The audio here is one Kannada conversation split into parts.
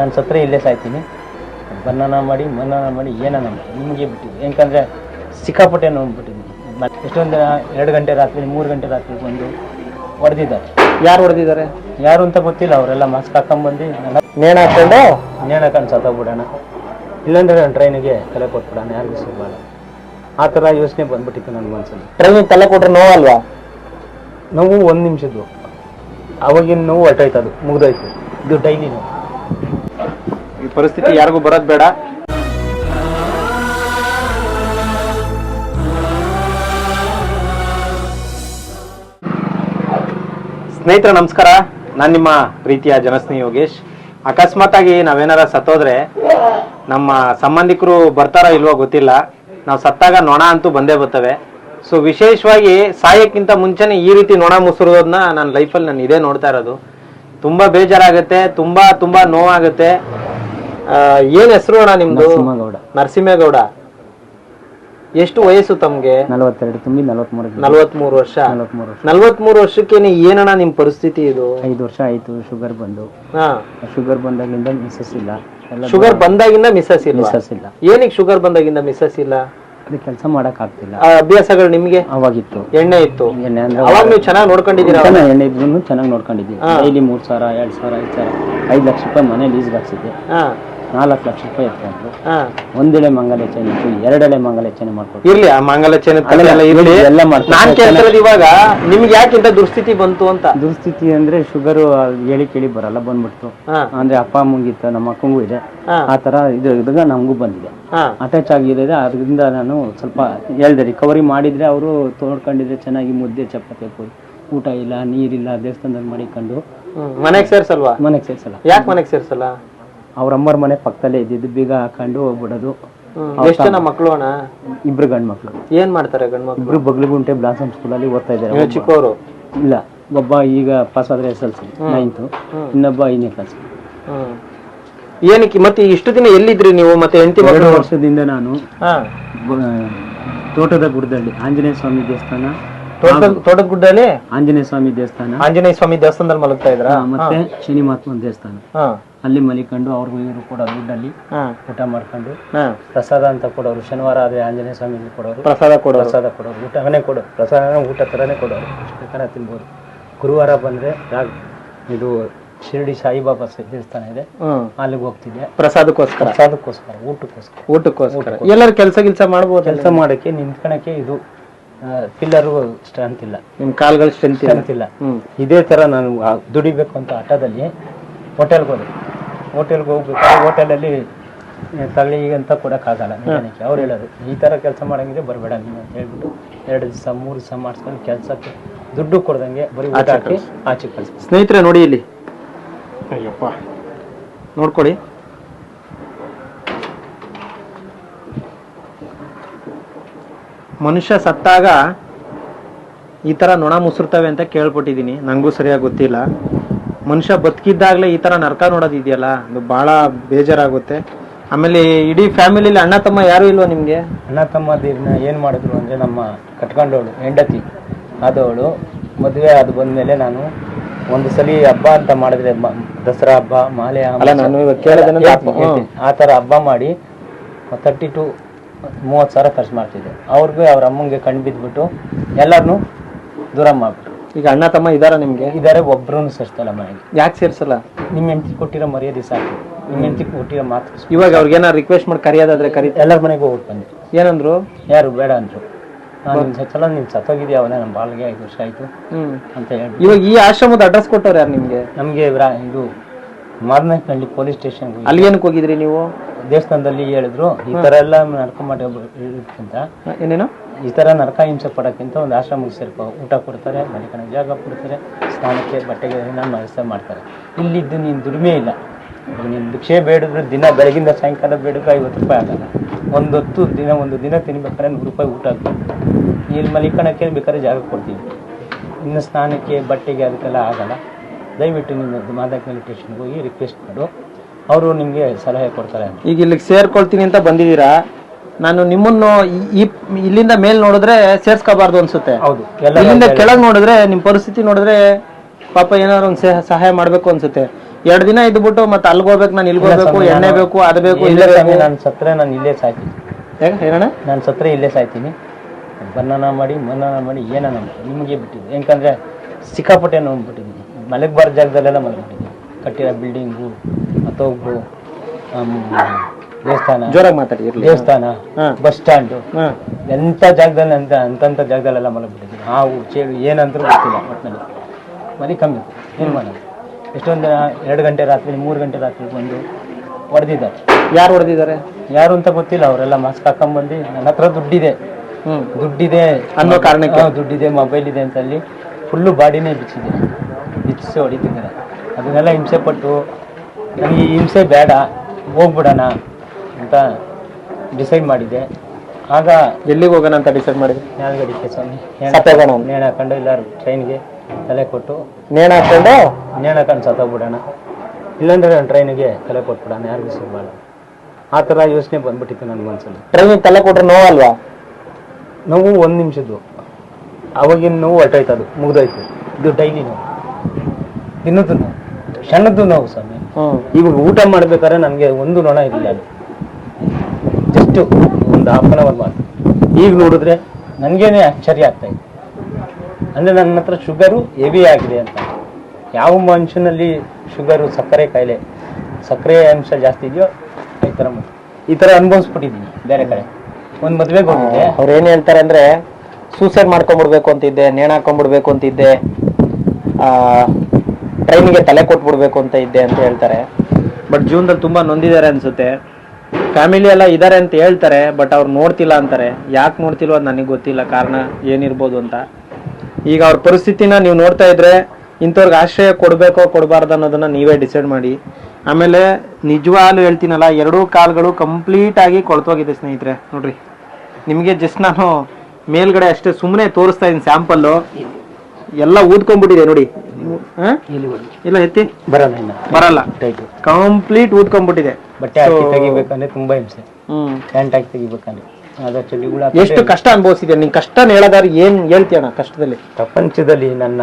ನಾನು ಸತ್ರ ಇಲ್ಲೇ ಸಾಯ್ತೀನಿ. ಬನ್ನಾನ ಮಾಡಿ ಮನ್ನಾನ ಮಾಡಿ ಏನಾನ ಮಾಡಿ. ನಿಮಗೆ ಬಿಟ್ಟಿದ್ದು. ಯಾಕಂದರೆ ಸಿಕ್ಕಾಪಟ್ಟೆ ನೋಡ್ಬಿಟ್ಟಿದ್ದೀನಿ ಎಷ್ಟೊಂದು ಎರಡು ಗಂಟೆ ರಾತ್ರಿ ಮೂರು ಗಂಟೆ ರಾತ್ರಿ ಬಂದು ಹೊಡೆದಿದ್ದಾರೆ. ಯಾರು ಹೊಡೆದಿದ್ದಾರೆ? ಯಾರು ಅಂತ ಗೊತ್ತಿಲ್ಲ. ಅವರೆಲ್ಲ ಮಾಸ್ಕ್ ಹಾಕೊಂಬಂದು ಹಾಕೊಂಡು ನೇಣ ಹಾಕೊಂಡು ಸತ್ತೋಗ್ಬಿಡೋಣ. ಇಲ್ಲಾಂದ್ರೆ ನಾನು ಟ್ರೈನಿಗೆ ತಲೆ ಕೊಟ್ಬಿಡೋಣ. ಯಾರಿಗೂ ಸಿಗಬಾರ್ದು. ಆ ಥರ ಯೋಚನೆ ಬಂದ್ಬಿಟ್ಟಿತ್ತು ನನ್ನ ಮನಸ್ಸಲ್ಲಿ ಟ್ರೈನಿಗೆ ತಲೆ ಕೊಟ್ಟರೆ ನೋವಲ್ವಾ ನೋವು ಒಂದು ನಿಮಿಷದ್ದು. ಅವಾಗಿನ ನೋವು ಅದು. ಮುಗ್ದೋಯ್ತು. ಇದು ಡೈಲಿ ನೋವು. ಪರಿಸ್ಥಿತಿ ಯಾರಿಗೂ ಬರೋದು ಬೇಡ. ಸ್ನೇಹಿತರ, ನಮಸ್ಕಾರ. ನಾನು ನಿಮ್ಮ ಪ್ರೀತಿಯ ಜನಸ್ನೇಹಿ ಯೋಗೇಶ್. ಅಕಸ್ಮಾತ್ ಆಗಿ ನಾವೇನಾರ ಸತ್ತೋದ್ರೆ ನಮ್ಮ ಸಂಬಂಧಿಕರು ಬರ್ತಾರೋ ಇಲ್ವೋ ಗೊತ್ತಿಲ್ಲ. ನಾವು ಸತ್ತಾಗ ನೊಣ ಅಂತೂ ಬಂದೇ ಬರ್ತವೆ. ಸೊ ವಿಶೇಷವಾಗಿ ಸಾಯಕ್ಕಿಂತ ಮುಂಚೆನೆ ಈ ರೀತಿ ನೊಣ ಮುಸುರೋದನ್ನ ನನ್ನ ಲೈಫಲ್ಲಿ ನಾನು ಇದೇ ನೋಡ್ತಾ ಇರೋದು. ತುಂಬಾ ಬೇಜಾರಾಗುತ್ತೆ, ತುಂಬಾ ತುಂಬಾ ನೋವಾಗುತ್ತೆ. ಏನ್ ಹೆಸರು ಅಣ್ಣ ನಿಮ್ದು? ನರಸಿಂಹಗೌಡ. ನರಸಿಂಹೇಗೌಡ. ಎಷ್ಟು ವಯಸ್ಸು ತಮ್ಗೆ? ನಲವತ್ತೆರಡು ತುಂಬಿ ನಲವತ್ಮೂರು ನಲ್ವತ್ಮೂರು ವರ್ಷ. ನಲವತ್ಮೂರು ವರ್ಷ. ನಲವತ್ಮೂರು ವರ್ಷಕ್ಕೆ ಏನಣ್ಣ ನಿಮ್ ಪರಿಸ್ಥಿತಿ ಇದು? ಐದು ವರ್ಷ ಆಯ್ತು ಶುಗರ್ ಬಂದು. ಹಾ. ಶುಗರ್ ಬಂದಾಗಿಂದ ಮಿಸಸ್ ಇಲ್ಲ. ಎಲ್ಲ ಶುಗರ್ ಬಂದಾಗಿಂದ ಮಿಸ್ಸಸ್ ಇಲ್ಲ? ಮಿಸಸ್ ಇಲ್ಲ. ಏನಕ್ಕೆ ಶುಗರ್ ಬಂದಾಗಿಂದ ಮಿಸಸ್ ಇಲ್ಲ? ಅದು ಕೆಲಸ ಮಾಡಕ್ ಆಗ್ತಿಲ್ಲ ಆ, ಅಭ್ಯಾಸಗಳು ನಿಮ್ಗೆ? ಅವಾಗಿತ್ತು. ಎಣ್ಣೆ ಇತ್ತು? ಎಣ್ಣೆ ಅಂದ್ರೆ ಅವಾಗ ನೀವು ಚೆನ್ನಾಗಿ ನೋಡ್ಕೊಂಡಿದ್ದೀರಾ ಚೆನ್ನಾಗಿ ಎಣ್ಣೆ ಇದ್ರು ಚೆನ್ನಾಗಿ ನೋಡ್ಕೊಂಡಿದ್ದೀವಿ. ಡೈಲಿ ಮೂರು ಸಾವಿರ ಎರಡು ಸಾವಿರ ಐದು ಸಾವಿರ. ಐದ್ ಲಕ್ಷ ರೂಪಾಯಿ ಮನೆ ಲೀಸ್ಗೆ ಹಾಕ್ಸಿದ್ದೆ. ಹಾ. ನಾಲ್ಕು ಲಕ್ಷ ರೂಪಾಯಿ ಎತ್ಕೊಂಡ್ರು ಒಂದೆಳೆ ಮಂಗಲಾಚರಣೆ ಇತ್ತು ಎರಡೆಳೆ ಮಂಗಲಾಚರಣೆ ಮಾಡ್ಕೊಟ್ಟು ಇರ್ಲಿ ಆ ಮಂಗಲಾಚರಣೆ ಅಲ್ಲ, ಎಲ್ಲ ಇರ್ಲಿ ಎಲ್ಲ ಮಾಡ್ತಾರೆ. ನಾನ್ ಕೇಳ್ತಿರೋದು ಇವಾಗ ನಿಮ್ಗೆ ಯಾಕೆ ಇಂಥ ದುಸ್ಥಿತಿ ಬಂತು ಅಂತ? ದುಸ್ಥಿತಿ ಅಂದ್ರೆ ಶುಗರ್ ಹೇಳಿ ಕೇಳಿ ಬರಲ್ಲ ಬಂದ್ಬಿಡ್ತು. ಅಂದ್ರೆ ಅಪ್ಪ ಅಮ್ಮಂಗಿತ್ತು ನಮ್ಮ ಅಕ್ಕಂಗೂ ಇದೆ. ಆ ತರ ಇದು ಇದಾಗ ನಮಗೂ ಬಂದಿದೆ. ಅಟ್ಯಾಚ್ ಆಗಿರೋದೆ ಅದರಿಂದ ನಾನು ಸ್ವಲ್ಪ ಹೇಳ್ದೆ ರಿಕವರಿ ಮಾಡಿದ್ರೆ ಅವರು ತೋಡ್ಕೊಂಡಿದ್ರೆ ಚೆನ್ನಾಗಿ ಮುದ್ದೆ ಚಪಾತಿ ಹಾಕೋದು ಊಟ ಇಲ್ಲ ನೀರಿಲ್ಲ ದೇವಸ್ಥಾನದಲ್ಲಿ ಮಾಡಿಕೊಂಡು. ಮನೆಗೆ ಮನೆಗ್ ಸೇರ್ಸಲ್ವಾ? ಮನೆಗೆ ಸೇರ್ಸಲ್ಲ. ಯಾಕೆ ಮನೆಗೆ ಸೇರ್ಸಲ್ಲ? ಅವ್ರ ಅಮ್ಮರ ಮನೆ ಪಕ್ಕದಲ್ಲೇ ಇದ್ದಿದ್ದು ಬೀಗ ಹಾಕೊಂಡು ಹೋಗ್ಬಿಡೋದು. ಎಷ್ಟು ಜನ ಮಕ್ಳು ಅಣ್ಣ? ಇಬ್ರು ಗಂಡ್ ಮಕ್ಳು ಏನ್ ಮಾಡ್ತಾರೆ ಗಂಡ್ಮಕ್ಳು? ಇಬ್ರು ಬಗ್ಲಗುಂಟೆ ಬ್ಲಾಸಮ್ ಸ್ಕೂಲಲ್ಲಿ ಓದ್ತಾ ಇದ್ದಾರೆ. ಚಿಕ್ಕವರು ಇಲ್ಲ ಒಬ್ಬ ಈಗ ಪಾಸ್ ಆದ್ರೆ ಎಸ್ ಎಲ್ ಸಿ ನೈನ್ತು ಇನ್ನೊಬ್ಬ ಐದನೇ ಕ್ಲಾಸ್ ಏನಕ್ಕೆ ಮತ್ತೆ ಇಷ್ಟು ದಿನ ಎಲ್ಲಿದ್ರಿ ನೀವು ಮತ್ತೆ ಹೆಂಡತಿ ಎರಡು ಮಕ್ಕಳು ವರ್ಷದಿಂದ ನಾನು ಬ- ತೋಟದ ಗುಡ್ಡದಲ್ಲಿ ಆಂಜನೇಯ ಸ್ವಾಮಿ ದೇವಸ್ಥಾನ ತೋಟದ ತೋಟದ ಗುಡ್ಡಲ್ಲಿ ಆಂಜನೇಯ ಸ್ವಾಮಿ ದೇವಸ್ಥಾನ. ಆಂಜನೇಯ ಸ್ವಾಮಿ ದೇವಸ್ಥಾನದಲ್ಲಿ ಮಲಗ್ತಾ ಇದ್ರ? ಮತ್ತೆ ಶನಿ ಮಹಾತ್ಮ ದೇವಸ್ಥಾನ. ಅಲ್ಲಿ ಮಲಿಕೊಂಡು ಅವ್ರಿಗೂ ಇವರು ಕೊಡೋರು ದುಡ್ಡಲ್ಲಿ ಊಟ ಮಾಡ್ಕೊಂಡು ಪ್ರಸಾದ ಅಂತ ಕೊಡೋರು. ಶನಿವಾರ ಆದ್ರೆ ಆಂಜನೇಯ ಸ್ವಾಮಿ ಕೊಡೋರು. ಪ್ರಸಾದ ಕೊಡೋ ಪ್ರಸಾದ ಕೊಡೋರು. ಊಟನೇ ಕೊಡೋ ಪ್ರಸಾದ ಊಟ ತರನೇ ಕೊಡೋರು. ಬೇಕಾದ್ರೆ ತಿನ್ಬೋದು. ಗುರುವಾರ ಬಂದ್ರೆ ಇದು ಶಿರಡಿ ಸಾಯಿಬಾಬಾ ದೇವಸ್ಥಾನ ಇದೆ. ಅಲ್ಲಿಗೆ ಹೋಗ್ತಿದ್ದೆ. ಪ್ರಸಾದಕ್ಕೋಸ್ಕರ? ಪ್ರಸಾದಕ್ಕೋಸ್ಕರ ಊಟಕ್ಕೋಸ್ಕರ. ಊಟಕ್ಕೋಸ್ಕರ. ಎಲ್ಲರೂ ಕೆಲಸ ಕೆಲಸ ಮಾಡ್ಬೋದು ಕೆಲಸ ಮಾಡೋಕ್ಕೆ ನಿಂತ್ಕೊಳಕ್ಕೆ ಇದು ಪಿಲ್ಲರು ಸ್ಟ್ರೆಂತ್ ಇಲ್ಲ. ನಿಮ್ ಕಾಲ್ಗಳು ಸ್ಟ್ರೆಂತ್ ಇಲ್ಲ. ಸ್ಟ್ರೆಂತ್ ಇಲ್ಲ. ಇದೇ ಥರ ನಾನು ಆ ದುಡಿಬೇಕು ಅಂತ ಆಟದಲ್ಲಿ ಹೋಟೆಲ್ಗೆ ಹೋದೆ. ಹೋಟೆಲ್ಗೆ ಹೋಗ್ಬೇಕು ಹೋಟೆಲಲ್ಲಿ ತಗಳಿ ಅಂತ ಕೊಡೋಕ್ಕಾಗಲ್ಲ ನಿಧಾನಕ್ಕೆ ಅವ್ರು ಹೇಳೋದು ಈ ಥರ ಕೆಲಸ ಮಾಡಂಗಿದ್ರೆ ಬರಬೇಡ ನೀನು ಅಂತ ಹೇಳ್ಬಿಟ್ಟು ಎರಡು ದಿವಸ ಮೂರು ದಿವಸ ಮಾಡಿಸ್ಕೊಂಡು ಕೆಲಸಕ್ಕೆ ದುಡ್ಡು ಕೊಡ್ದಂಗೆ ಬರೀ ಊಟ ಹಾಕಿ ಆಚೆ ಕಳಿಸಿ. ಸ್ನೇಹಿತರೆ ನೋಡಿ ಇಲ್ಲಿ. ಅಯ್ಯಪ್ಪ. ನೋಡ್ಕೊಡಿ ಮನುಷ್ಯ ಸತ್ತಾಗ ಈ ಥರ ನೊಣ ಮುಸುರ್ತವೆ ಅಂತ ಕೇಳ್ಬಿಟ್ಟಿದ್ದೀನಿ ನನಗೂ ಸರಿಯಾಗಿ ಗೊತ್ತಿಲ್ಲ. ಮನುಷ್ಯ ಬದುಕಿದ್ದಾಗಲೇ ಈ ಥರ ನರಕ ನೋಡೋದಿದೆಯಲ್ಲ ಅದು ಭಾಳ ಬೇಜಾರಾಗುತ್ತೆ. ಆಮೇಲೆ ಇಡೀ ಫ್ಯಾಮಿಲಿಲಿ ಅಣ್ಣ ತಮ್ಮ ಯಾರು ಇಲ್ವಾ ನಿಮಗೆ? ಅಣ್ಣ ತಮ್ಮದಿರನ್ನ ಏನು ಮಾಡಿದ್ರು ಅಂದರೆ ನಮ್ಮ ಕಟ್ಕೊಂಡವಳು ಹೆಂಡತಿ ಆದವಳು. ಮದುವೆ ಅದು ಬಂದಮೇಲೆ ನಾನು ಒಂದು ಸಲ ಹಬ್ಬ ಅಂತ ಮಾಡಿದ್ರೆ ದಸರಾ ಹಬ್ಬ ಮಾಲೆ. ಆ ಥರ ಹಬ್ಬ ಮಾಡಿ ತರ್ಟಿ ಟು ಮೂವತ್ತು ಸಾವಿರ ಖರ್ಚು ಮಾಡ್ತಿದ್ದೆ. ಅವ್ರಿಗೆ ಅವ್ರ ಅಮ್ಮಂಗೆ ಕಣ್ಣು ಬಿದ್ದುಬಿಟ್ಟು ಎಲ್ಲರನ್ನೂ ದೂರ ಮಾಡಿಬಿಟ್ರು. ಈಗ ಅಣ್ಣ ತಮ್ಮ ಇದಾರ ನಿಮಗೆ? ಇದಾರೆ ಒಬ್ಬರೂ ಸೇರಿಸ್ತಲ್ಲ ಮನೆಗೆ. ಯಾಕೆ ಸೇರ್ಸಲ್ಲ? ನಿಮ್ಮ ಹೆಂಡತಿ ಕೊಟ್ಟಿರೋ ಮರ್ಯಾದೆ ಸಾಕು. ನಿಮ್ಮ ಹೆಂಡತಿ ಕೊಟ್ಟಿರೋ ಮಾತು ಇವಾಗ ಅವ್ರಿಗೆ ಏನಾರು ರಿಕ್ವೆಸ್ಟ್ ಮಾಡಿ ಕರೆಯೋದಾದ್ರೆ ಕರಿ ಎಲ್ಲರ ಮನೆಗೂ ಹೋಗಿ ಬಂದೆ. ಏನಂದ್ರು? ಯಾರು ಬೇಡ ಅಂದರು. ನಾನು ಸಲ ನೀನು ಸತ್ತೋಗಿದ್ಯಾ ಅವನೇ ನಮ್ಮ ಬಾಳ್ಗೆ ಐದು ವರ್ಷ ಆಯಿತು ಅಂತ ಹೇಳಿ ಇವಾಗ ಈ ಆಶ್ರಮದ ಅಡ್ರೆಸ್ ಕೊಟ್ಟವ್ರು ಯಾರು ನಿಮಗೆ? ನಮಗೆ ಇದು ಮಾದನಹಳ್ಳಿ ಪೊಲೀಸ್ ಸ್ಟೇಷನ್ಗೆ ಅಲ್ಲಿ ಏನಕ್ಕೆ ಹೋಗಿದ್ರಿ ನೀವು? ದೇವಸ್ಥಾನದಲ್ಲಿ ಹೇಳಿದ್ರು ಈ ತರ ಎಲ್ಲ ನಡ್ಕ ಮಾಡಿ ಇರೋದ್ಕಿಂತ ಹ, ಏನೇನು? ಈ ತರ ನರಕ ಹಿಂಸೆ ಪಡೋಕ್ಕಿಂತ ಒಂದು ಆಶ್ರಮಕ್ಕೆ ಸೇರ್ಕೋ ಊಟ ಕೊಡ್ತಾರೆ ಮನೆಕಣ ಜಾಗ ಕೊಡ್ತಾರೆ ಸ್ನಾನಕ್ಕೆ ಬಟ್ಟೆಗೆ ನಾನು ವ್ಯವಸ್ಥೆ ಮಾಡ್ತಾರೆ. ಇಲ್ಲಿದ್ದು ನೀನು ದುಡಿಮೆ ಇಲ್ಲ. ನೀನು ಭಿಕ್ಷೆ ಬೇಡಿದ್ರೆ ದಿನ ಬೆಳಗಿಂದ ಸಾಯಂಕಾಲ ಬೇಡಿದ್ರೆ ಐವತ್ತು ರೂಪಾಯಿ ಆಗಲ್ಲ. ಒಂದು ಹೊತ್ತು ದಿನ ಒಂದು ದಿನ ತಿನ್ಬೇಕಾದ್ರೆ ನೂರು ರೂಪಾಯಿ ಊಟ ಆಗ್ತದೆ ಇಲ್ಲಿ ಮಲಿಕಣಕ್ಕೆ ಬೇಕಾದ್ರೆ ಜಾಗ ಕೊಡ್ತೀವಿ. ಇನ್ನು ಸ್ನಾನಕ್ಕೆ ಬಟ್ಟೆಗೆ ಅದಕ್ಕೆಲ್ಲ ಆಗಲ್ಲ. ದಯವಿಟ್ಟು ನೀನು ಮಾದಕ್ ಸ್ಟೇಷನ್ಗೆ ಹೋಗಿ ರಿಕ್ವೆಸ್ಟ್ ಮಾಡು. ಅವರು ನಿಮಗೆ ಸಲಹೆ ಕೊಡ್ತಾರೆ ಅಂತ. ಈಗ ಇಲ್ಲಿಗೆ ಸೇರ್ಕೊಳ್ತೀನಿ ಅಂತ ಬಂದಿದ್ದೀರಾ? ನಾನು ನಿಮ್ಮನ್ನು ಈ- ಈ ಇಲ್ಲಿಂದ ಮೇಲ್ ನೋಡಿದ್ರೆ ಸೇರ್ಸ್ಕೋಬಾರ್ದು ಅನ್ಸುತ್ತೆ. ಹೌದು ಎಲ್ಲ ಇಲ್ಲಿಂದ ಕೆಳಗ್ ನೋಡಿದ್ರೆ ನಿಮ್ ಪರಿಸ್ಥಿತಿ ನೋಡಿದ್ರೆ ಪಾಪ ಏನಾದ್ರು ಒಂದು ಸಹಾಯ ಮಾಡ್ಬೇಕು ಅನ್ಸುತ್ತೆ. ಎರಡ್ ದಿನ ಇದ್ಬಿಟ್ಟು ಮತ್ತೆ ಅಲ್ಗ್ ಹೋಗ್ಬೇಕು ನಾನು ಇಲ್ಲಿ ಹೋಗ್ಬೇಕು ಸ್ವಾಮಿ, ಎಣ್ಣೆ ನಾನು- ಬೇಕು ಅದ್ ಬೇಕು ಇಲ್ಲ ಇಲ್ಲ ಸ್ವಾಮಿ ನಾನು ಸತ್ರೆ ನಾನು ಇಲ್ಲೇ ಸಾಯ್ತೀನಿ. ಏನಣ್ಣ? ನಾನು ಸತ್ರೆ ಇಲ್ಲೇ ಸಾಯ್ತೀನಿ. ಬನ್ನಾನ ಮಾಡಿ ಮನ್ನಾನ ಮಾಡಿ ಏನಾನ ಮಾಡಿ ನಿಮಗೆ ಬಿಟ್ಟಿದ್ದು. ಯಾಕಂದ್ರೆ ಸಿಕ್ಕಾಪಟ್ಟೆ ನೋಡ್ಬಿಟ್ಟಿದ್ದೀನಿ ಮಲಗಬಾರ್ದು ಜಾಗದಲ್ಲೆಲ್ಲ ಮಲಗ್ಬಿಟ್ಟಿದ್ದೀನಿ ಕಟ್ಟಿರೋ ಬಿಲ್ಡಿಂಗು ಮತ್ತೊಬ್ಬು ದೇವಸ್ಥಾನ. ಜೋರಾಗಿ ಮಾತಾಡಿ ಇರ್ಲಿ. ದೇವಸ್ಥಾನ. Bus stand. ಎಂತ ಎಂಥ ಜಾಗದಲ್ಲಿ ಅಂತ ಅಂತಂಥ ಜಾಗದಲ್ಲೆಲ್ಲ ಮಲಗ್ಬಿಟ್ಟಿದ್ದೀನಿ ಹಾವು ಚೇಳು ಏನಂದ್ರೂ ಗೊತ್ತಿಲ್ಲ ಒಟ್ಟಿನಲ್ಲಿ ಮನೆ ಕಮ್ಮಿ. ಏನು ಮಾಡೋದು? ಎಷ್ಟೊಂದು ಎರಡು ಗಂಟೆ ರಾತ್ರಿ ಮೂರು ಗಂಟೆ ರಾತ್ರಿ ಬಂದು ಹೊಡೆದಿದ್ದಾರೆ. ಯಾರು ಹೊಡೆದಿದ್ದಾರೆ? ಯಾರು ಅಂತ ಗೊತ್ತಿಲ್ಲ ಅವರೆಲ್ಲ ಮಾಸ್ಕ್ ಹಾಕೊಂಡ್ಬಂದು ನನ್ನ ಹತ್ರ ದುಡ್ಡಿದೆ. ದುಡ್ಡಿದೆ. ಅನ್ನೋ ಕಾರಣಕ್ಕೆ? ದುಡ್ಡಿದೆ ಮೊಬೈಲ್ ಇದೆ ಅಂತ ಅಲ್ಲಿ ಫುಲ್ಲು ಬಾಡಿನೇ ಬಿಚ್ಚಿದೆ. ಬಿಚ್ಚಿಸಿ ಹೊಡಿತಿದ್ದಾರೆ. ಅದನ್ನೆಲ್ಲ ಹಿಂಸೆ ಪಟ್ಟು ನನಗೆ ಈ ಹಿಂಸೆ ಬೇಡ ಹೋಗ್ಬಿಡೋಣ ಅಂತ ಡಿಸೈಡ್ ಮಾಡಿದ್ದೆ. ಆಗ ಎಲ್ಲಿಗೆ ಹೋಗೋಣ ಅಂತ ಡಿಸೈಡ್ ಮಾಡಿದ್ದೆ ನ್ಯಾಲ್ಗಡಿಕೆ ಸ್ವಾಮಿ. ಸತ್ತೋಗೋಣ ಅಂತ. ನೇಣು ಹಾಕೊಂಡು ಎಲ್ಲರೂ ಟ್ರೈನ್ಗೆ ತಲೆ ಕೊಟ್ಟು. ನೇಣ ಹಾಕೊಂಡು? ನೇಣ ಹಾಕೊಂಡು ಸತ್ತೋಗ್ಬಿಡೋಣ ಇಲ್ಲಾಂದ್ರೆ ನಾನು ಟ್ರೈನಿಗೆ ತಲೆ ಕೊಟ್ಬಿಡೋಣ ಯಾರಿಗೂ ಸಿಗ್ಬೇಡ ಆ ಥರ ಯೋಚನೆ ಬಂದ್ಬಿಟ್ಟಿತ್ತು ನನ್ನ ಮನಸ್ಸಲ್ಲಿ ಟ್ರೈನಿಗೆ ತಲೆ ಕೊಟ್ರೆ ನೋವಲ್ವಾ ನೋವು ಒಂದು ನಿಮಿಷದ್ದು. ಅವಾಗಿನ ನೋವು ಹೊರಟೋಯ್ತು ಅದು ಮುಗಿದೋಯ್ತು. ಇದು ಡೈಲಿ ನೋವು. ದಿನದ್ದು ನೋವು. ಸಣ್ಣದ್ದು ನೋವು ಸ್ವಾಮಿ. ಇವಾಗ ಊಟ ಮಾಡ್ಬೇಕಾದ್ರೆ ನನಗೆ ಒಂದು ನೊಣ ಇರಲಿಲ್ಲ ಅದು. ಜಸ್ಟ್ ಒಂದು ಹಾಫ್ ಅನ್ ಅವರ್ ಮಾತು ಈಗ ನೋಡಿದ್ರೆ ನನಗೇನೆ ಆಶ್ಚರ್ಯ ಆಗ್ತಾ ಇದೆ. ಅಂದರೆ ನನ್ನ ಹತ್ರ ಶುಗರು ಹೆವಿ ಆಗಿದೆ ಅಂತ. ಯಾವ ಮನುಷ್ಯನಲ್ಲಿ ಶುಗರು ಸಕ್ಕರೆ ಕಾಯಿಲೆ ಸಕ್ಕರೆ ಅಂಶ ಜಾಸ್ತಿ ಇದೆಯೋ ಈ ಥರ ಮತ್ತೆ ಈ ಥರ ಅನುಭವಿಸ್ಬಿಟ್ಟಿದ್ದೀನಿ ಬೇರೆ ಕಡೆ. ಒಂದು ಮದುವೆಗೆ ಹೋಗಿದ್ದೆ. ಅವ್ರು ಏನ್ ಹೇಳ್ತಾರೆ ಅಂದ್ರೆ ಸೂಸೈಡ್ ಮಾಡ್ಕೊಂಡ್ಬಿಡ್ಬೇಕು ಅಂತಿದ್ದೆ ನೇಣ್ ಹಾಕೊಂಡ್ಬಿಡ್ಬೇಕು ಅಂತಿದ್ದೆ ಆ ಟ್ರೈನಿಗೆ ತಲೆ ಕೊಟ್ಬಿಡ್ಬೇಕು ಅಂತ ಇದ್ದೆ ಅಂತ ಹೇಳ್ತಾರೆ. ಬಟ್ ಜೀವನದಲ್ಲಿ ತುಂಬಾ ನೊಂದಿದ್ದಾರೆ ಅನ್ಸುತ್ತೆ. ಫ್ಯಾಮಿಲಿ ಎಲ್ಲ ಇದಾರೆ ಅಂತ ಹೇಳ್ತಾರೆ ಬಟ್ ಅವ್ರು ನೋಡ್ತಿಲ್ಲ ಅಂತಾರೆ. ಯಾಕೆ ನೋಡ್ತಿಲ್ವ ನನಗೆ ಗೊತ್ತಿಲ್ಲ, ಕಾರಣ ಏನಿರ್ಬೋದು ಅಂತ. ಈಗ ಅವ್ರ ಪರಿಸ್ಥಿತಿನ ನೀವು ನೋಡ್ತಾ ಇದ್ರೆ ಇಂಥವ್ರಿಗೆ ಆಶ್ರಯ ಕೊಡಬೇಕೋ ಕೊಡಬಾರ್ದು ಅನ್ನೋದನ್ನ ನೀವೇ ಡಿಸೈಡ್ ಮಾಡಿ. ಆಮೇಲೆ ನಿಜವಾಗ್ಲೂ ಹೇಳ್ತೀನಲ್ಲ, ಎರಡೂ ಕಾಲ್ಗಳು ಕಂಪ್ಲೀಟ್ ಆಗಿ ಕೊಳ್ತೋಗಿದೆ ಸ್ನೇಹಿತರೆ. ನೋಡ್ರಿ. ನಿಮಗೆ ಜಸ್ಟ್ ನಾನು ಮೇಲ್ಗಡೆ ಅಷ್ಟೇ ಸುಮ್ಮನೆ ತೋರಿಸ್ತಾ ಇದ್ದೀನಿ ಸ್ಯಾಂಪಲ್ಲು ಎಲ್ಲ ಊದ್ಕೊಂಡ್ಬಿಟ್ಟಿದೆ ನೋಡಿ. ಹ? ಇಲ್ಲಿ ಎತ್ತಿ. ಬರಲ್ಲ ಇನ್ನು. ಬರಲ್ಲ. ಯು ಕಂಪ್ಲೀಟ್ ಊದ್ಕೊಂಡ್ಬಿಟ್ಟಿದೆ. ಬಟ್ಟೆ ಹಾಕಿ ತೆಗಿಬೇಕಂದ್ರೆ ತುಂಬಾ ಹಿಂಸೆ. ಹ್ಮ್. ಪ್ಯಾಂಟ್ ಹಾಕಿ ತೆಗಿಬೇಕಂದ್ರೆ. ಚಳಿಗುಳ ಎಷ್ಟು ಕಷ್ಟ ಅನುಭವಿಸಿದೆ ನಿನ್ ಕಷ್ಟ ಹೇಳೋದಾದ್ರೆ ಏನ್ ಹೇಳ್ತೀಯಣ್ಣ ಕಷ್ಟದಲ್ಲಿ? ಪ್ರಪಂಚದಲ್ಲಿ ನನ್ನ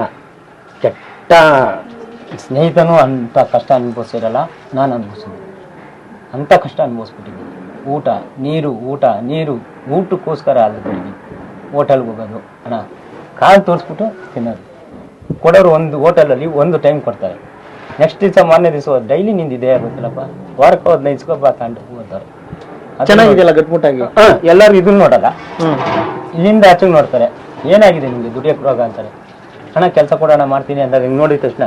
ಕೆಟ್ಟ ಸ್ನೇಹಿತನು ಅಂತ ಕಷ್ಟ ಅನುಭವಿಸಿರಲ್ಲ ನಾನು ಅನುಭವಿಸಿದ್ದೆ. ಅಂತ ಕಷ್ಟ ಅನುಭವಿಸ್ಬಿಟ್ಟಿದ್ದೀನಿ ಊಟ ನೀರು ಊಟ ನೀರು ಊಟಕ್ಕೋಸ್ಕರ ಅಲ್ಲಿ ಹೋಟೆಲ್ಗೆ ಹೋಗೋದು ಹಣ ಕಾಲು ತೋರಿಸ್ಬಿಟ್ಟು ತಿನ್ನೋದು. ಕೊಡೋರು ಒಂದು ಹೋಟೆಲಲ್ಲಿ ಒಂದು ಟೈಮ್ ಕೊಡ್ತಾರೆ. ನೆಕ್ಸ್ಟ್ ದಿವಸ ಮಾರನೇ ದಿವಸ ಡೈಲಿ ನಿಂದಿದೆ ಗೊತ್ತಿಲ್ಲಪ್ಪ. ವಾರಕ್ಕೆ ಹದಿನೈದು ಸ್ಕೋಪ ಕಂಡು ಹೋಗ್ತಾರೆ ಚೆನ್ನಾಗಿದೆಯಲ್ಲ ಗಟ್ಮುಟ್ಟಾಗಿ ಎಲ್ಲರೂ ಇದನ್ನ ನೋಡಲ್ಲ. ಇಲ್ಲಿಂದ ಆಚೆಗೆ ನೋಡ್ತಾರೆ. ಏನಾಗಿದೆ ನಿಮಗೆ ದುಡಿಯೋಕೆ ರೋಗ ಅಂತಾರೆ. ಹಣ ಕೆಲಸ ಕೊಡೋಣ ಮಾಡ್ತೀನಿ ಅಂದಾಗ ಹಿಂಗೆ ನೋಡಿದ ತಕ್ಷಣ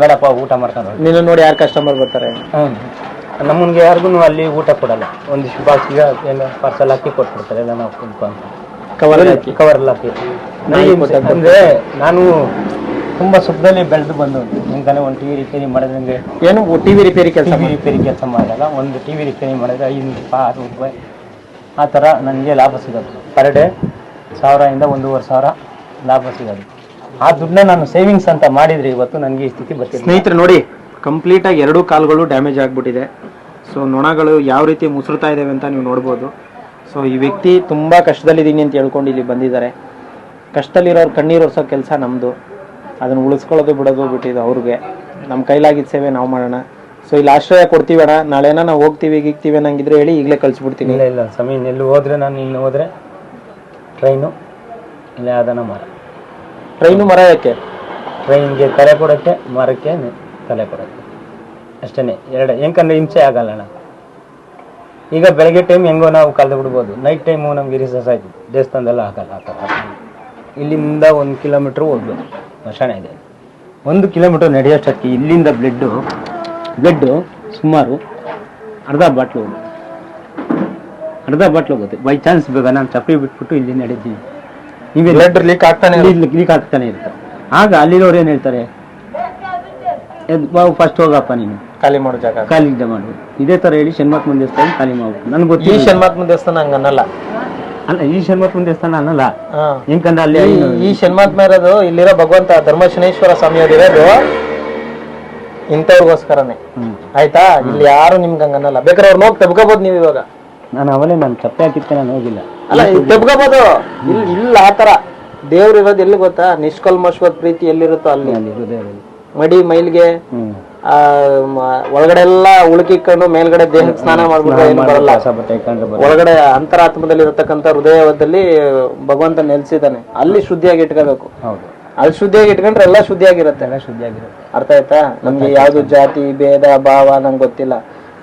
ಬೇಡಪ್ಪ ಊಟ ಮಾಡ್ಕೊಂಡು ನಿನ್ನ ನೋಡಿ ಯಾರು ಕಸ್ಟಮರ್ ಬರ್ತಾರೆ? ಹ್ಞೂ ನಮ್ಮನ್ಗೆ ಯಾರಿಗೂ ಅಲ್ಲಿ ಊಟ ಕೊಡಲ್ಲ. ಒಂದಿಷ್ಟು ಬಾಕ್ಸಿಗೆ ಏನು ಪಾರ್ಸಲ್ ಹಾಕಿ ಕೊಟ್ಬಿಡ್ತಾರೆ ಎಲ್ಲ ನಾವು ಕುಂತ್ಕೊ ಅಂತ. ಕವರ್ ಹಾಕಿ. ಕವರಲ್ಲಿ ಹಾಕಿ. ನನಗೆ ಹಿಂಸೆ. ಅಂದ್ರೆ ನಾನು ತುಂಬಾ ಸುಖದಲ್ಲಿ ಬೆಳೆದು ಬಂದು ನಿಂತಾನೆ ಒಂದು ಟಿವಿ ರಿಪೇರಿ ಮಾಡಿದಂಗೆ ಏನು? ಟಿವಿ ರಿಪೇರಿ ಕೆಲಸ ಟಿವಿ ರಿಪೇರಿ ಕೆಲಸ ಮಾಡಿದಾಗ ಒಂದು ಟಿವಿ ರಿಪೇರಿ ಮಾಡಿದ್ರೆ ಐನೂರು ರೂಪಾಯಿ ಆರು ರೂಪಾಯಿ. ಆ ಥರ ನನಗೆ ಲಾಭ ಸಿಗೋದು. ಪರ್ ಡೇ ಸಾವಿರದಿಂದ ಒಂದೂವರೆ ಸಾವಿರ ಲಾಭ ಸಿಗೋದು. ಆ ದುಡ್ಡನ್ನ ನಾನು ಸೇವಿಂಗ್ಸ್ ಅಂತ ಮಾಡಿದ್ರೆ ಇವತ್ತು ನನಗೆ ಈ ಸ್ಥಿತಿ ಬರ್ತಿದೆ ಸ್ನೇಹಿತರೆ ನೋಡಿ ಕಂಪ್ಲೀಟ್ ಆಗಿ ಎರಡೂ ಕಾಲುಗಳು ಡ್ಯಾಮೇಜ್ ಆಗ್ಬಿಟ್ಟಿದೆ. ಸೊ ನೊಣಗಳು ಯಾವ ರೀತಿ ಮುಸುರ್ತಾ ಇದ್ದಾವೆ ಅಂತ ನೀವು ನೋಡ್ಬೋದು. ಸೊ ಈ ವ್ಯಕ್ತಿ ತುಂಬಾ ಕಷ್ಟದಲ್ಲಿದ್ದೀನಿ ಅಂತ ಹೇಳ್ಕೊಂಡು ಇಲ್ಲಿ ಬಂದಿದ್ದಾರೆ. ಕಷ್ಟದಲ್ಲಿರೋರು ಕಣ್ಣೀರು ಒರೆಸೋ ಕೆಲಸ ನಮ್ಮದು ಅದನ್ನು ಉಳಿಸ್ಕೊಳ್ಳೋದು ಬಿಡೋದು ಬಿಟ್ಟಿದ್ದು ಅವ್ರಿಗೆ. ನಮ್ಮ ಕೈಲಾಗಿದ್ದ ಸೇವೆ ನಾವು ಮಾಡೋಣ. ಸೊ ಇಲ್ಲಿ ಆಶ್ರಯ ಕೊಡ್ತೀವಿ ಅಣ್ಣ. ನಾಳೆನ ನಾವು ಹೋಗ್ತೀವಿ ಗೀಗ್ತೀವಿ ಅನ್ನಂಗಿದ್ರೆ ಹೇಳಿ ಈಗಲೇ ಕಳಿಸ್ಬಿಡ್ತೀನಿ. ಇಲ್ಲ ಇಲ್ಲ ಸಮಯ ಎಲ್ಲಿ ಹೋದ್ರೆ ನಾನು ಇನ್ನು ಹೋದ್ರೆ ಟ್ರೈನು ಇಲ್ಲ ಯಾವ್ದಾನ ಮರ. ಟ್ರೈನು ಮರ ಯಾಕೆ? ಟ್ರೈನ್ಗೆ ತಲೆ ಕೊಡೋಕ್ಕೆ ಮರಕ್ಕೆ ತಲೆ ಕೊಡೋಕ್ಕೆ. ಅಷ್ಟೇ ಎರಡು. ಹೆಂಗಂದ್ರೆ ಹಿಂಸೆ ಆಗಲ್ಲ ಅಣ್ಣ. ಈಗ ಬೆಳಗ್ಗೆ ಟೈಮ್ ಹೆಂಗೋ ನಾವು ಕಳೆದು ಬಿಡ್ಬೋದು. ನೈಟ್ ಟೈಮು ನಮ್ಗೆ ರಿಸರ್ಸ್ ಆಯ್ತು. ದೇವಸ್ಥಾನದೆಲ್ಲ ಆಗಲ್ಲ ಆ ಥರ ಇಲ್ಲಿಂದ ಒಂದು ಕಿಲೋಮೀಟ್ರ್ ಹೋಗ್ಬೋದು. ಸ್ಮಶಾನ ಇದೆ. ಒಂದು ಕಿಲೋಮೀಟ್ರ್ ನಡೆಯೋಷ್ಟಕ್ಕೆ ಇಲ್ಲಿಂದ ಬ್ಲಡ್ಡು ಬ್ಲಡ್ಡು ಸುಮಾರು ಅರ್ಧ ಬಾಟ್ಲು ಹೋಗುತ್ತೆ. ಅರ್ಧ ಬಾಟ್ಲು ಹೋಗುತ್ತೆ. ಬೈ ಚಾನ್ಸ್ ಬೇಗ ನಾನು ಚಪ್ಪಲಿ ಬಿಟ್ಬಿಟ್ಟು ಇಲ್ಲಿ ನಡೀತೀನಿ ನೀವು ಬ್ಲಡ್ ಲೀಕ್ ಆಗ್ತಾನೆ. ಲೀಕ್ ಆಗ್ತಾನೆ ಇರ್ತಾರೆ ಆಗ ಅಲ್ಲಿರೋರು ಏನು ಹೇಳ್ತಾರೆ? ಫಸ್ಟ್ ಹೋಗಪ್ಪ ನೀನು. ಖಾಲಿ ಮಾಡೋ ಜಾಗ ಖಾಲಿ ಇದ್ದ ಮಾಡು ಇದೇ ತರ ಹೇಳಿ ಶನ್ಮಾತ್ಮನ ದೇವಸ್ಥಾನ ಖಾಲಿ ಮಾಡ್ಬೇಕು ನನ್ಗೆ ಈ ಗೊತ್ತಿಲ್ಲ ಶನ್ಮಾತ್ಮ ದೇವಸ್ಥಾನ ಹಂಗನ್ನಲ್ಲ ಅಲ್ಲ ಈ ಶನ್ಮಾತ್ಮ ದೇವಸ್ಥಾನ ಅನ್ನಲ್ಲ. ಹಾ. ಹೆಂಗಂದ್ರೆ ಅಲ್ಲಿ ಈ- ಈ ಶನ್ಮಾತ್ಮ ಇರೋದು ಇಲ್ಲಿರೋ ಭಗವಂತ ಧರ್ಮಶನೇಶ್ವರ ಸ್ವಾಮಿ ಅವ್ರು ಇರೋದು ಇಂಥವ್ರಿಗೋಸ್ಕರನೇ. ಹ್ಮ್. ಆಯ್ತಾ? ಇಲ್ಲಿ ಯಾರು ನಿಮ್ಗೆ ಹಂಗನ್ನಲ್ಲ ಬೇಕಾದ್ರೆ ಅವ್ರನ್ನ ಹೋಗಿ ತೆಬ್ಕೋಬಹುದು ನೀವು ಇವಾಗ. ನಾನು ಅವಲೇ ನಾನು ಚಪ್ಪೆ ಹಾಕಿದ್ಕೆ ನಾನು ಹೋಗಿಲ್ಲ. ಅಲ್ಲ ತೆಬ್ಕೋಬಹುದು ಇಲ್ಲಿ ಇಲ್ಲ ತರ. ದೇವ್ರು ಇರೋದು ಎಲ್ಲಿ ಗೊತ್ತಾ? ನಿಷ್ಕಲ್ಮಶ್ವತ್ ಪ್ರೀತಿ ಎಲ್ಲಿರುತ್ತೋ ಅಲ್ಲಿ. ಅಲ್ಲಿ ಹೃದಯದಲ್ಲಿ ಮಡಿ ಮೈಲ್ಗೆ. ಆ, ಒಳಗಡೆ ಎಲ್ಲ ಉಳುಕಿಕೊಂಡು ಮೇಲ್ಗಡೆ ದೇಹಕ್ಕೆ ಸ್ನಾನ ಮಾಡ್ಬಿಟ್ಟು ಏನು ಬರಲ್ಲ. ಒಳಗಡೆ ಅಂತರಾತ್ಮದಲ್ಲಿ ಇರತಕ್ಕಂತ ಹೃದಯದಲ್ಲಿ ಭಗವಂತ ನೆಲೆಸಿದ್ದಾನೆ. ಅಲ್ಲಿ ಶುದ್ಧಿಯಾಗಿ ಇಟ್ಕೋಬೇಕು. ಅಲ್ಲಿ ಶುದ್ಧಿಯಾಗಿ ಇಟ್ಕೊಂಡ್ರೆ ಎಲ್ಲ ಶುದ್ಧಿಯಾಗಿರುತ್ತೆ. ಶುದ್ಧಿಯಾಗಿರುತ್ತೆ. ಅರ್ಥ ಆಯ್ತಾ? ನಮ್ಗೆ ಯಾವ್ದು ಜಾತಿ ಭೇದ ಭಾವ ನಂಗೆ ಗೊತ್ತಿಲ್ಲ.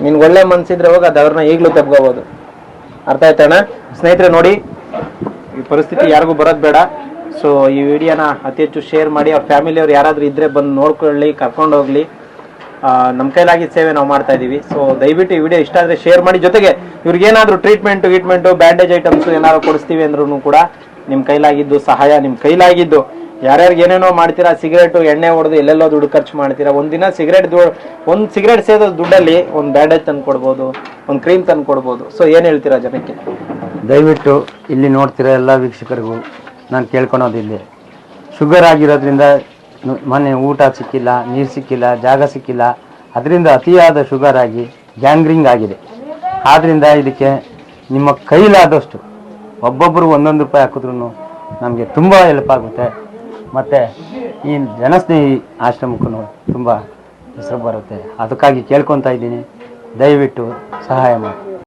ನಿನ್ ಒಳ್ಳೆ ಮನ್ಸಿದ್ರೆ ಹೋಗ ಅದವ್ರನ್ನ ಈಗ್ಲೂ ತಪ್ಕೋಬಹುದು ಅರ್ಥ ಆಯ್ತಣ್ಣ ಸ್ನೇಹಿತರೆ ನೋಡಿ ಈ ಪರಿಸ್ಥಿತಿ ಯಾರಿಗೂ ಬರೋದ್ ಬೇಡ. ಸೊ ಈ ವಿಡಿಯೋನ ಅತಿ ಹೆಚ್ಚು ಶೇರ್ ಮಾಡಿ ಅವ್ರ ಫ್ಯಾಮಿಲಿಯವ್ರು ಯಾರಾದ್ರೂ ಇದ್ರೆ ಬಂದು ನೋಡ್ಕೊಳ್ಳಿ ಕರ್ಕೊಂಡು ಹೋಗ್ಲಿ ನಮ್ಮ ಕೈಲಾಗಿದ್ದ ಸೇವೆ ನಾವು ಮಾಡ್ತಾ ಇದೀವಿ. ಸೊ ದಯವಿಟ್ಟು ಈ ವಿಡಿಯೋ ಇಷ್ಟ ಆದ್ರೆ ಶೇರ್ ಮಾಡಿ. ಜೊತೆಗೆ ಇವ್ರಿಗೇನಾದ್ರೂ ಟ್ರೀಟ್ಮೆಂಟ್ ಟ್ರೀಟ್ಮೆಂಟು ಬ್ಯಾಂಡೇಜ್ ಐಟಮ್ಸ್ ಏನಾದ್ರು ಕೊಡಿಸ್ತೀವಿ ಅಂದ್ರೂ ಕೂಡ ನಿಮ್ಮ ಕೈಲಾಗಿದ್ದು ಸಹಾಯ ನಿಮ್ಮ ಕೈಲಾಗಿದ್ದು ಯಾರ್ಯಾರಿಗೆ ಏನೇನೋ ಮಾಡ್ತೀರಾ ಸಿಗರೇಟು ಎಣ್ಣೆ ಹೊಡೆದು ಎಲ್ಲೆಲ್ಲೋ ದುಡ್ಡು ಖರ್ಚು ಮಾಡ್ತೀರಾ, ಒಂದಿನ ಸಿಗರೇಟ್ ಒಂದು ಸಿಗರೇಟ್ ಸೇದೋ ದುಡ್ಡಲ್ಲಿ ಒಂದು ಬ್ಯಾಂಡೇಜ್ ತಂದು ಕೊಡ್ಬೋದು, ಒಂದು ಕ್ರೀಮ್ ತಂದು ಕೊಡ್ಬೋದು. ಸೊ ಏನು ಹೇಳ್ತೀರಾ ಜನಕ್ಕೆ? ದಯವಿಟ್ಟು ಇಲ್ಲಿ ನೋಡ್ತಿರೋ ಎಲ್ಲ ವೀಕ್ಷಕರಿಗೂ ನಾನು ಕೇಳ್ಕೊಳೋದು ಇಲ್ಲಿ ಶುಗರ್ ಆಗಿರೋದ್ರಿಂದ ನು- ಮೊನ್ನೆ ಊಟ ಸಿಕ್ಕಿಲ್ಲ, ನೀರು ಸಿಕ್ಕಿಲ್ಲ, ಜಾಗ ಸಿಕ್ಕಿಲ್ಲ. ಅದರಿಂದ ಅತಿಯಾದ ಶುಗರ್ ಆಗಿ ಗ್ಯಾಂಗ್ರಿಂಗ್ ಆಗಿದೆ. ಆದ್ದರಿಂದ ಇದಕ್ಕೆ ನಿಮ್ಮ ಕೈಲಾದಷ್ಟು ಒಬ್ಬೊಬ್ಬರು ಒಂದೊಂದು ರೂಪಾಯಿ ಹಾಕಿದ್ರು ನಮಗೆ ತುಂಬ ಹೆಲ್ಪ್ ಆಗುತ್ತೆ. ಮತ್ತು ಈ ಜನಸ್ನೇಹಿ ಆಶ್ರಮಕ್ಕೂ ತುಂಬ ಹೆಸರು ಬರುತ್ತೆ. ಅದಕ್ಕಾಗಿ ಕೇಳ್ಕೊತಾ ಇದ್ದೀನಿ. ದಯವಿಟ್ಟು ಸಹಾಯ ಮಾಡಿ.